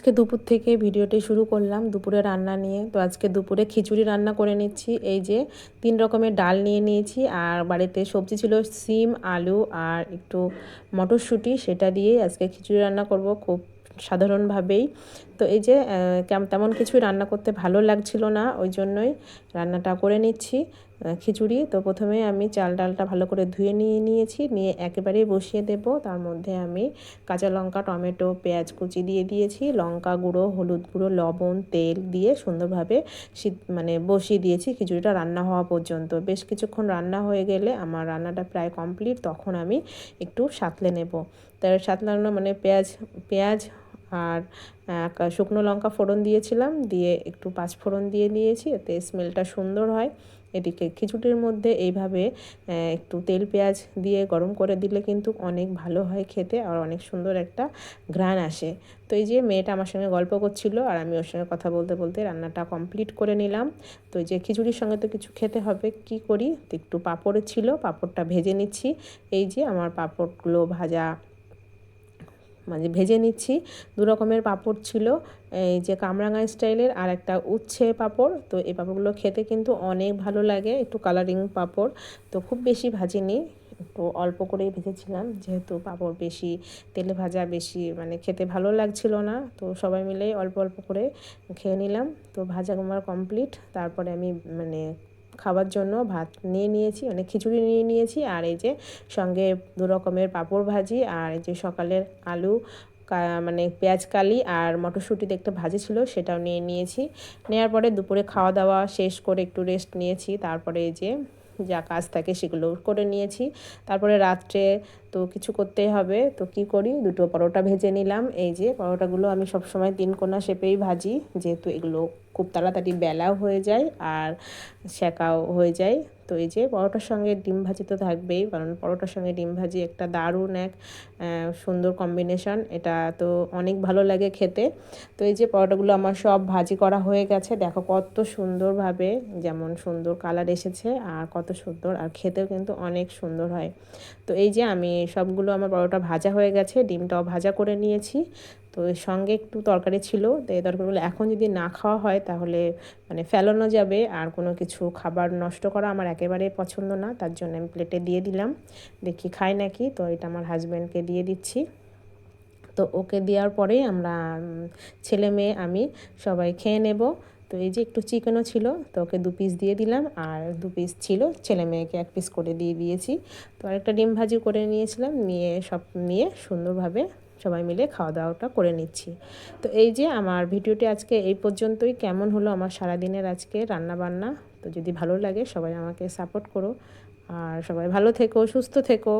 আজকে দুপুর থেকে ভিডিওটি শুরু করলাম দুপুরে রান্না নিয়ে। তো আজকে দুপুরে খিচুড়ি রান্না করে নিচ্ছি। এই যে তিন রকমের ডাল নিয়ে নিয়েছি আর বাড়িতে সবজি ছিল সিম, আলু আর একটু মটরশুঁটি। সেটা দিয়ে আজকে খিচুড়ি রান্না করব খুব সাধারণভাবেই। তো এই যে তেমন কিছুই রান্না করতে ভালো লাগছিল না, ওই জন্যই রান্নাটা করে নিচ্ছি খিচুড়ি। তো প্রথমে আমি চাল ডালটা ভালো করে ধুয়ে নিয়ে নিয়েছি, নিয়ে একেবারেই বসিয়ে দেব। তার মধ্যে আমি কাঁচা লঙ্কা, টমেটো, পেঁয়াজ কুচি দিয়ে দিয়েছি, লঙ্কা গুঁড়ো, হলুদ গুঁড়ো, লবণ, তেল দিয়ে সুন্দরভাবে শীত মানে বসিয়ে দিয়েছি, খিচুড়িটা রান্না হওয়া পর্যন্ত। বেশ কিছুক্ষণ রান্না হয়ে গেলে আমার রান্নাটা প্রায় কমপ্লিট, তখন আমি একটু সাঁতলে নেব। তার সাঁতলানো মানে পেঁয়াজ পেঁয়াজ আর শুকনো লঙ্কা ফোড়ন দিয়েছিলাম, দিয়ে একটু পাঁচ ফোড়ন দিয়ে দিয়েছি, এতে স্মেলটা সুন্দর হয়। এদিকে খিচুড়ির মধ্যে এইভাবে একটু তেল পেঁয়াজ দিয়ে গরম করে দিলে কিন্তু অনেক ভালো হয় খেতে, আর অনেক সুন্দর একটা ঘ্রাণ আসে। তো এই যে মেয়েটা আমার সঙ্গে গল্প করছিল, আর আমি ওর সঙ্গে কথা বলতে বলতে রান্নাটা কমপ্লিট করে নিলাম। তো এই যে খিচুড়ির সঙ্গে তো কিছু খেতে হবে, কি করি? তো একটু পাঁপড় ছিল, পাঁপড়টা ভেজে নিচ্ছি। এই যে আমার পাঁপড়গুলো ভাজা মানে ভেজে নিচ্ছি। দু রকমের পাঁপড় ছিল, এই যে কামরাঙা স্টাইলের আর একটা উচ্ছে পাঁপড়। তো এই পাঁপড়গুলো খেতে কিন্তু অনেক ভালো লাগে, একটু কালারিং পাঁপড়। তো খুব বেশি ভাজিনি, একটু অল্প করেই ভেজেছিলাম। যেহেতু পাঁপড় বেশি, তেলে ভাজা বেশি মানে খেতে ভালো লাগছিল না। তো সবাই মিলে অল্প অল্প করে খেয়ে নিলাম। তো ভাজা আমার কমপ্লিট তারপরে আমি মানে খাবার জন্য ভাত নিয়ে নিয়েছি মানে খিচুড়ি নিয়ে নিয়েছি, আর এই যে সঙ্গে দু রকমের পাঁপড় ভাজি, আর এই যে সকালের আলু মানে পেঁয়াজ কালি আর মটরশুঁটি দেখতে ভাজি ছিল, সেটাও নিয়ে নিয়েছি। নেওয়ার পরে দুপুরে খাওয়া দাওয়া শেষ করে একটু রেস্ট নিয়েছি, তারপরে এই যে যা কাজ থাকে সেগুলো করে নিয়েছি। তারপরে রাত্রে তো কিছু করতেই হবে, তো কি করি? দুটো পরোটা ভেজে নিলাম। এই যে পরোটাগুলো আমি সবসময় তিন কোনা শেপেই ভাজি, যেহেতু এগুলো খুব তাড়াতাড়ি বেলাও হয়ে যায় আর শেখাও হয়ে যায়। তো এই যে পরোটার সঙ্গে ডিম ভাজি তো থাকবেই, কারণ পরোটার সঙ্গে ডিম ভাজি একটা দারুণ এক সুন্দর কম্বিনেশন এটা তো অনেক ভালো লাগে খেতে। তো এই যে পরোটাগুলো আমার সব ভাজি করা হয়ে গেছে, দেখো কত সুন্দরভাবে যেমন সুন্দর কালার এসেছে আর কত সুন্দর, আর খেতেও কিন্তু অনেক সুন্দর হয়। তো এই যে আমি সবগুলো আমার পরোটা ভাজা হয়ে গেছে, ডিমটাও ভাজা করে নিয়েছি। তো এর সঙ্গে একটু তরকারি ছিল, তো এই তরকারিগুলো এখন যদি না খাওয়া হয় তাহলে মানে ফেলানো যাবে, আর কোনো কিছু খাবার নষ্ট করা আমার একেবারে পছন্দ না, তার জন্য আমি প্লেটে দিয়ে দিলাম। দেখি খাই নাকি, তো এটা আমার হাজব্যান্ডকে দিয়ে দিচ্ছি। তো ওকে দেওয়ার পরেই আমরা ছেলে মেয়ে আমি সবাই খেয়ে নেব। তো এই যে একটু চিকেনও ছিল, তো ওকে দু পিস দিয়ে দিলাম, আর দু পিস ছিল ছেলে মেয়েকে এক পিস করে দিয়ে দিয়েছি। তো আরেকটা ডিম ভাজি করে নিয়েছিলাম, নিয়ে সব, নিয়ে সুন্দরভাবে সবাই মিলে খাওয়া দাওয়াটা করে নিচ্ছি। তো এই যে আমার ভিডিওটি আজকে এই পর্যন্তই। কেমন হলো আমার সারাদিনের আজকে রান্না বান্না তো যদি ভালো লাগে সবাই আমাকে সাপোর্ট করো। আর সবাই ভালো থেকো, সুস্থ থেকো।